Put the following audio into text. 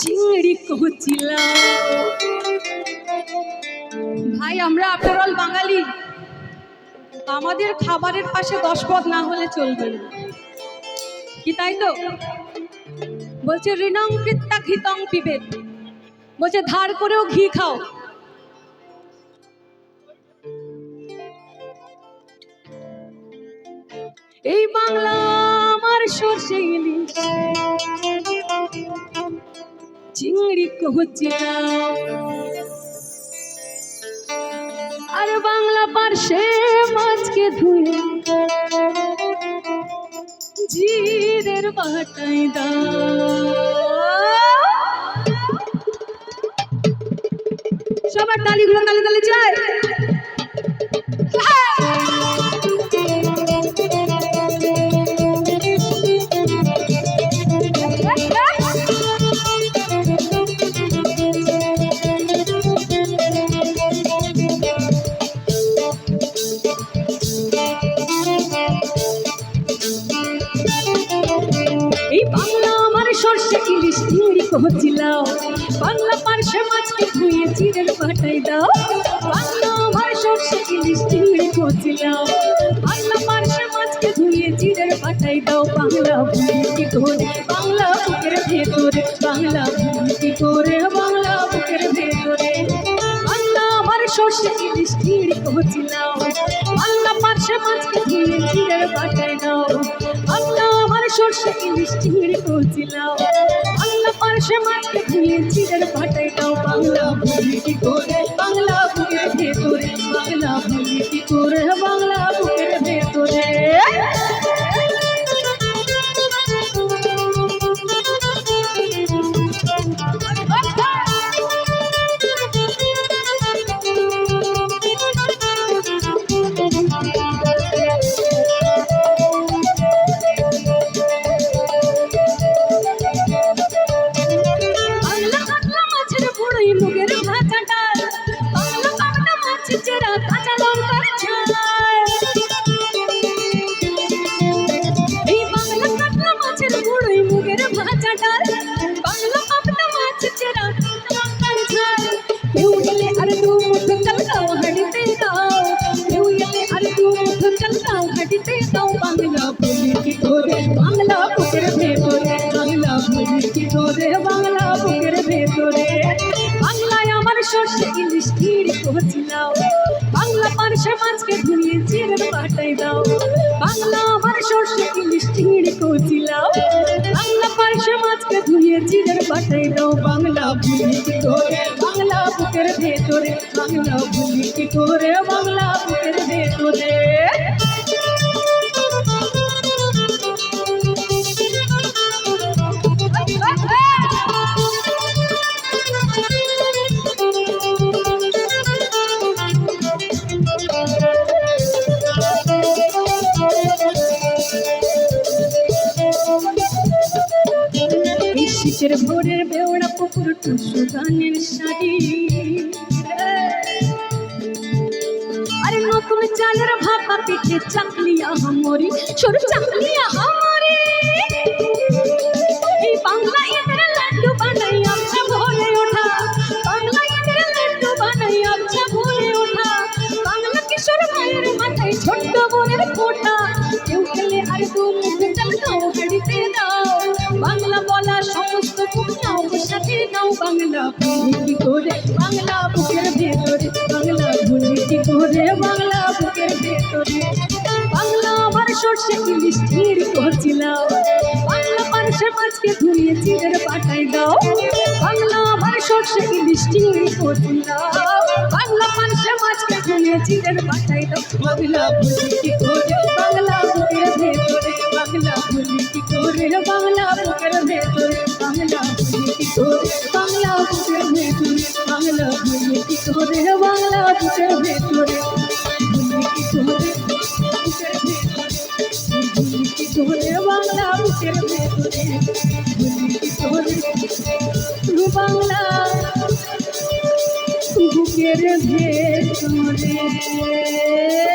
চিংড়ি কচিলাও ভাই, আমরা আপনার অল বাঙালি। আমাদের খাবারের পাশে দশ পদ না হলে চলবে না। কি তাই তো? বলছে, ঋণং কৃত্তা ঘিতং পিবেন বলছে, ধার করেও ঘি খাও। এই বাংলা আমার সর্ষে ইলিশ। চিংড়ি কচিলা আর বাংলা পার্শ্বে মাছকে ধুয়ে জিরের বাটাই দা সবার তালিগুলো তালে তালে চায় সর্ষে ইলিশ চিংড়ি কহছিলাও বাংলা পার্শ্বে মাছকে ধুয়ে চিড়ের পাঠাই দাও। বাংলা আমার সর্ষে ইলিশ চিংড়ি কহছিলাও বাংলা পার্শ্বে মাছকে ধুয়ে চিড়ের পাঠাই দাও। বাংলা কি করে বাংলা বুকের ভেতরে, বাংলা কি করে বাংলা বুকের ভেতরে। বাংলা আমার সর্ষে ইলিশ চিংড়ি কহছিলাও সর্ষে ইলিশ চিংড়ি কচিলাও বাংলা পার্শ্বে মাছকে ধুয়ে চিড়ের পাঠাই দাও বাংলা ভুলে কি করে, বাংলা বুকের ভেতরে বাংলা ভুলি ডাল বাংলা কাতলা মাছের চেরা। লঙ্কার ঝাল কেউ এলে আর দু মুঠো চাল দাও। হাঁড়িতে দাও কেউ এলে আর দু মুঠো আমার সর্ষে ইলিশ তীর কহছিলাও বাংলা আমার সর্ষে ইলিশ বাংলা পার্শ্বে মাছকে ধুয়ে চিরের পাঠাই দাও বাংলা ভুলি কি করে, বাংলা বুকের ভেতরে, বাংলা ভুলি কি বাংলা বুকের ভেতরে। শীতের ভোরের বেওড়া পুকুর টুসু গানের শাড়ি। আরে নতুন চালের ভাপা পিঠে চাকলিয়া মরি ছোট চাকলিয়া ভুলি করে বাংলা বুকের ভেতরে, বাংলা ভুলি করে বাংলা বুকের ভেতরে। বাংলা আমার সর্ষে ইলিশ স্থির করছিলাম। বাংলা পার্শ্বে মাছকে ধুয়ে চিড়ের পাঠাই দাও। বাংলা আমার সর্ষে ইলিশ স্থির করছিলাম। বাংলা পার্শ্বে মাছকে ধুয়ে চিড়ের পাঠাই দাও। বাংলা ভুলি কি করে, বাংলা বুকের ভেতরে বাংলা ভুলি কি করে বাংলা বুকের ভেতরে, বাংলা ভুলি ভেতরে।